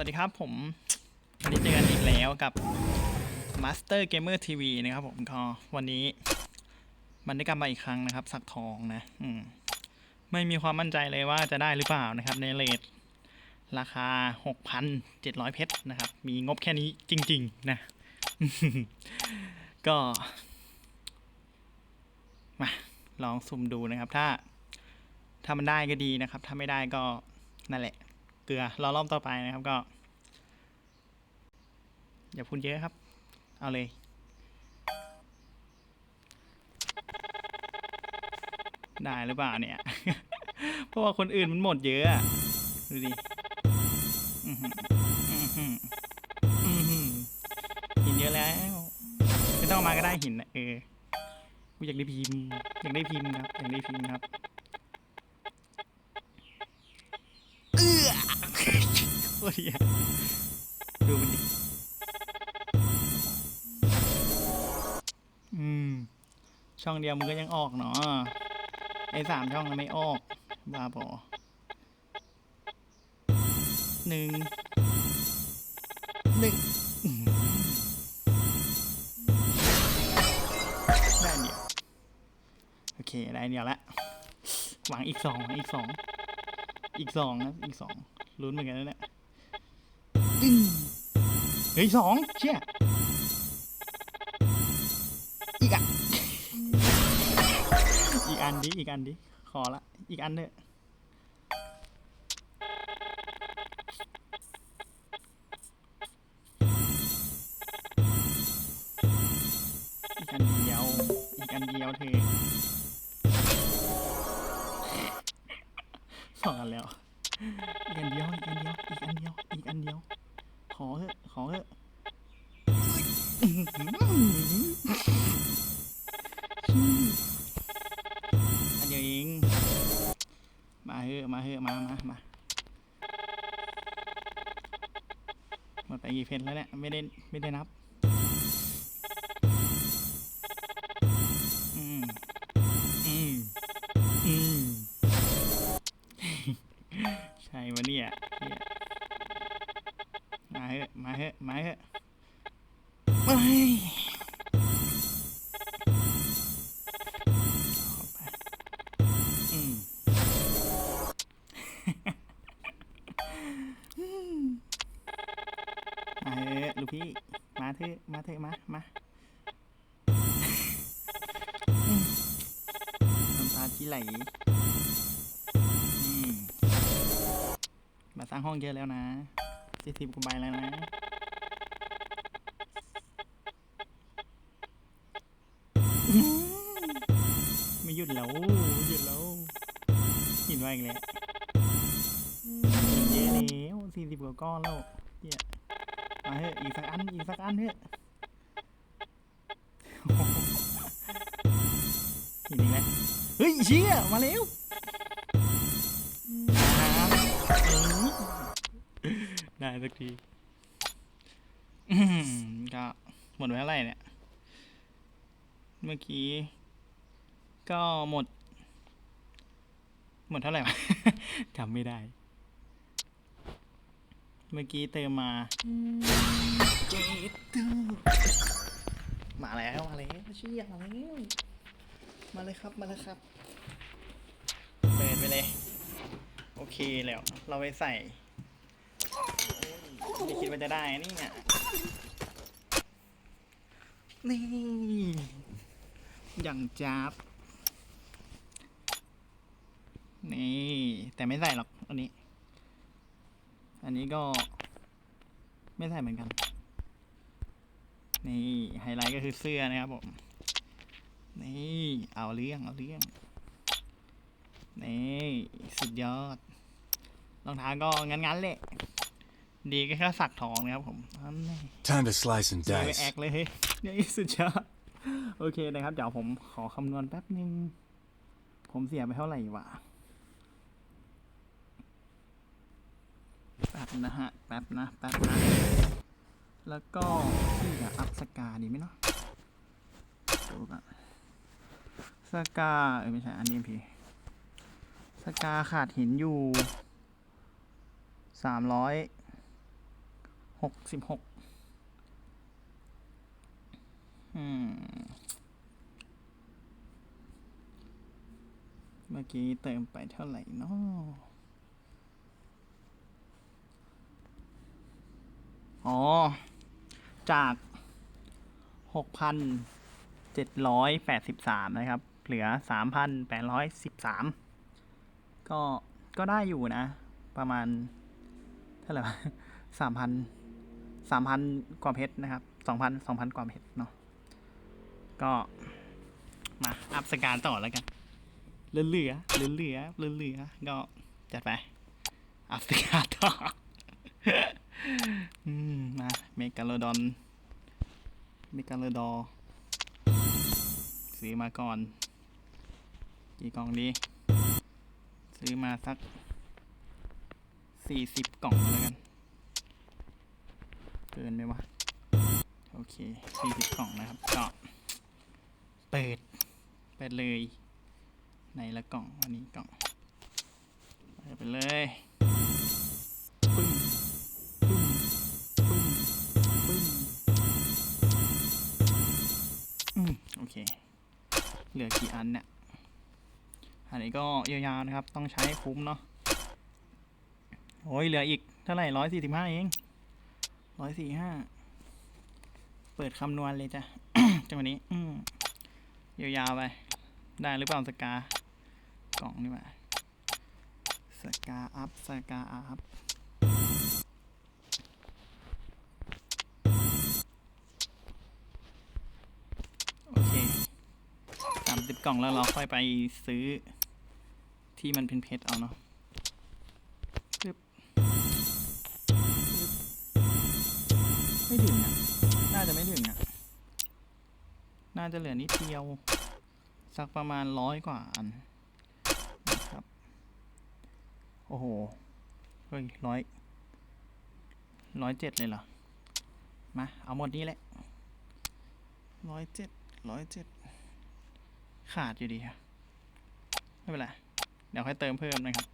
วัสดีครับผมวันนี้เจอกันอีกแล้วกับ Master Gamer TV นะครับผมก็วันนี้ มันได้กลับมาอีกครั้งนะครับ สักทองนะอืมไม่มีความมั่นใจเลยว่าจะได้หรือเปล่านะครับ ในเลทราคา 6,700 เพชรนะครับ มีงบแค่นี้จริง ๆ นะ ก็ มาลองสุ่มดูนะครับ ถ้าถ้ามันได้ก็ดีนะครับ ถ้าไม่ได้ก็นั่นแหละ เกลือรอรอบต่อไปนะครับก็ อย่าพูดเยอะครับ เอาเลยได้หรือเปล่าเนี่ย เพราะว่าคนอื่นมันหมดเยอะ ดูดิหินเยอะแล้ว ไม่ต้องมาก็ได้หินนะเออกูอยากได้พิมพ์อยากได้พิมพ์ครับ อยากได้พิมพ์ครับ โคตรเหี้ยดูมันดิอืม ช่องเดียวมึงก็ยังออกเนาะไอ้สามช่องมันไม่ออกบ้าบอหนึ่งหนึ่งได้เดียว โอเค ได้เดียวละหวังอีกสองอีกสองอีกสองนะอีกสองลุ้นเหมือนกันนะเนี่ย ฮ้ยสองเชี่ยอีกอะ อีกอันดิ อีกอันดิ ขอละ อีกอันเถอะอีกอันเดียว อีกอันเดียวเถอสองอันแล้ว อีกอันเดียว อีกอันเดียว อีกอันเดียว อีกอันเดียว ขอเถอะ เถอมาเถอมามามาหมดไปกี่เพนแล้วเนี่ยไม่ได้ไม่ได้นับ อืม อืม อืม ใช่วะเนี่ยเนี่ยมาเถอมาเถอมาเถอะเฮ้ มาเถอะมาเถอะมามาอืมน้ำตาที่ไหลอืมมาสร้างห้องเยอะแล้วนะสี่สิบกว่าใบแล้วนะไม่หยุดแล้วไม่หยุดแล้วหินว่าอีกแล้วหินเยอะแล้วสี่สิบกว่าก้อนแล้วเหี้ย มาเถอะอีกสักอัน อีกสักอันเถอะหินอีกแล้วเฮ้ยเชี่ยมาแล้วได้สักทีอื้อหือก็หมดไปเท่าไหร่เนี่ย เมื่อกี้ ก็หมด หมดเท่าไหร่วะจำไม่ได้ เมื่อกี้เติมมาเจตูมาแล้วมาแล้วเชี่ยมาแล้วมาเลยครับมาเลยครับเปิดไปเลย โอเคแล้ว เราไปใส่ไม่คิดว่าจะได้นี่เนี่ยนี่อย่างจับนี่ แต่ไม่ใส่หรอกอันนี้ อันนี้ก็ไม่ใส่เหมือนกัน นี่ไฮไลท์ก็คือเสื้อนะครับผม นี่เอาเรื่องเอาเรื่อง นี่สุดยอด รองเท้าก็งั้นๆแหละ ดีก็แค่สักทองนะครับผมอันนี้ Time to slice and เดี๋ยวไป dice. แอคเลยเฮ้ยนี่สุดยอด โอเคนะครับ เดี๋ยวผมขอคำนวณแป๊บนึง ผมเสียไปเท่าไหร่วะแป๊ บนะฮะ แป๊บนะ แป๊บนะ แล้วก็ที่จะอัพสกาดีไหมเนาะดูก่อนสกา เออไม่ใช่ อันนี้พี่ สกาขาดหินอยู่สามร้อยหกสิบหกอืม เมื่อกี้เติมไปเท่าไหร่เนาะ อ๋อ จากหกพันเจ็ดร้อยแปดสิบสามนะครับ เหลือสามพันแปดร้อยสิบสามก็ ก็ได้อยู่นะ ประมาณ เท่าไหร่สามพันสามพันกว่าเพชรนะครับสองพันสองพันกว่าเพชรเนาะ ก็ มา อัพสการต่อแล้วกัน เหลือเหลือเหลือเหลือเหลือก็ จัดไป อัพสกาต่อ มมาเมกาโลดอน เมกาโลดอร์ซื้อมาก่อน กี่กล่องดี ซื้อมาสักสี่สิบกล่องแล้วกัน เกินไหมวะ โอเคสี่สิบกล่องนะครับก็เปิด เปิดเลยในละกล่อง อันนี้กล่องเปิดไปเลย เหลือกี่อันเนี่ย อันนี้ก็ยาวๆนะครับ ต้องใช้คุ้มเนาะ โอ้ยเหลืออีกเท่าไหร่ร้อยสี่สิบห้าเองร้อยสี่ห้า เปิดคำนวณเลยจ้ะ จังหวะนี้ อืมยาวๆไป ได้หรือเปล่าสกากล่องนี่หว่าสกาอัพสกาอัพ ล่องแล้วเราค่อยไปซื้อที่มันเป็นเพชรเอาเนาะไม่ถึงอะ น่าจะไม่ถึงอะ น่าจะเหลือนิดเดียว สักประมาณร้อยกว่าอันนะครับ โอ้โห เฮ้ยร้อยร้อยเจ็ดเลยเหรอ มา เอาหมดนี้แหละร้อยเจ็ดร้อยเจ็ด ขาดอยู่ดีครับไม่เป็นไร เดี๋ยวค่อยเติมเพิ่มนะครับ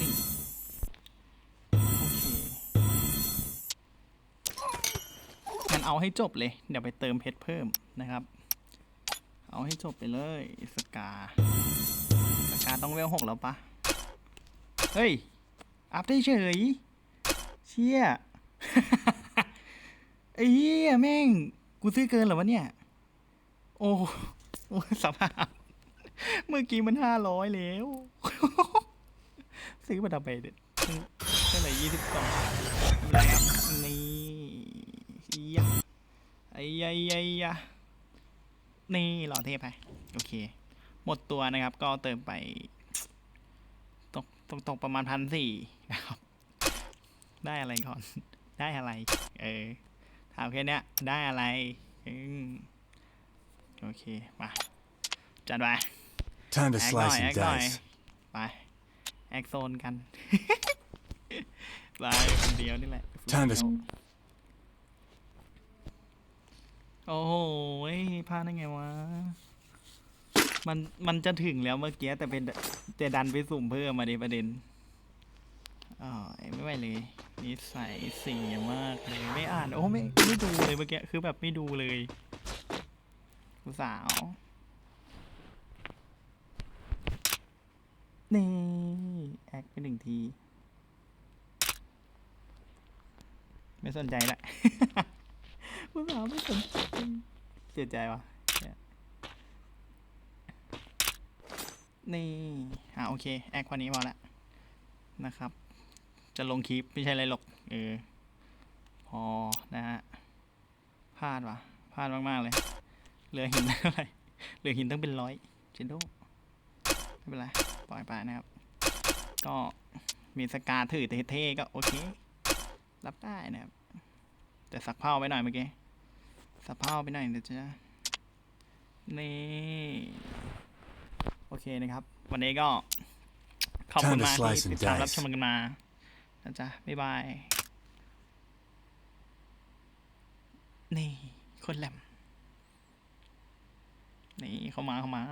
นี่ โอเคงั้นเอาให้จบเลย เดี๋ยวไปเติมเพชรเพิ่มนะครับ เอาให้จบไปเลยสกา สกาต้องเวลหกแล้วปะ เฮ้ย อัพได้เฉย เชี่ยไอ้เหี้ยแม่ง กูซื้อเกินเหรอวะเนี่ย โอ้โอ้สภาพเมื่อกี้มันห้าร้อยแล้ว ซื้อมาทำไมเด็ดเท่าไหร่ยี่สิบสองไม่เป็นไรครับนี่ยะไอ้ยะยะยะนี่หล่อเทพไป โอเค หมดตัวนะครับ ก็เติมไป ตกตกตกประมาณพันสี่ นะครับ ได้อะไรก่อน ได้อะไร เออถามแค่เนี้ยได้อะไรอืมโอเค มา จัดไป Time to แอคหน่อย slice แอ and คหน่อย dice. ไป แอคโซนกันไปคนเดียวนี่แหละ Time to โอ้โหพลาดได้ไงวะ มัน มันจะถึงแล้วเมื่อกี้แต่เป็นจะดันไปสุ่มเพิ่มมาดิประเด็น อ๋อไม่ไหวเลยนิสัยเสียมากเลยไม่อ่านโอ้ไม่ไม่ดูเลยเมื่อกี้คือแบบไม่ดูเลยผู้สาวนี่แอคไปหนึ่งที ไม่สนใจละผู้สาวไม่สนใจเสียใจวะนี่ยนี่อ่าโอเค แอควันนี้พอละนะครับ จะลงคลิปไม่ใช่อะไรหรอก เออ พอนะฮะ พลาดว่ะ พลาดมาก ๆ เลย เหลือหินเท่าไร เหลือหินตั้งเป็นร้อยเจนโดไม่เป็นไร ปล่อยไปนะครับ ก็มีสกาถือเท่ๆก็โอเค รับได้นะครับ แต่สักเผาไปหน่อยเมื่อกี้ สักเผาไปหน่อยนะจ๊ะนี่ โอเคนะครับ วันนี้ก็ขอบคุณมากที่ติดตามรับชมกันมา นะจ๊ะ บ๊ายบาย นี่ คนแหลม นี่ เข้ามาเข้ามา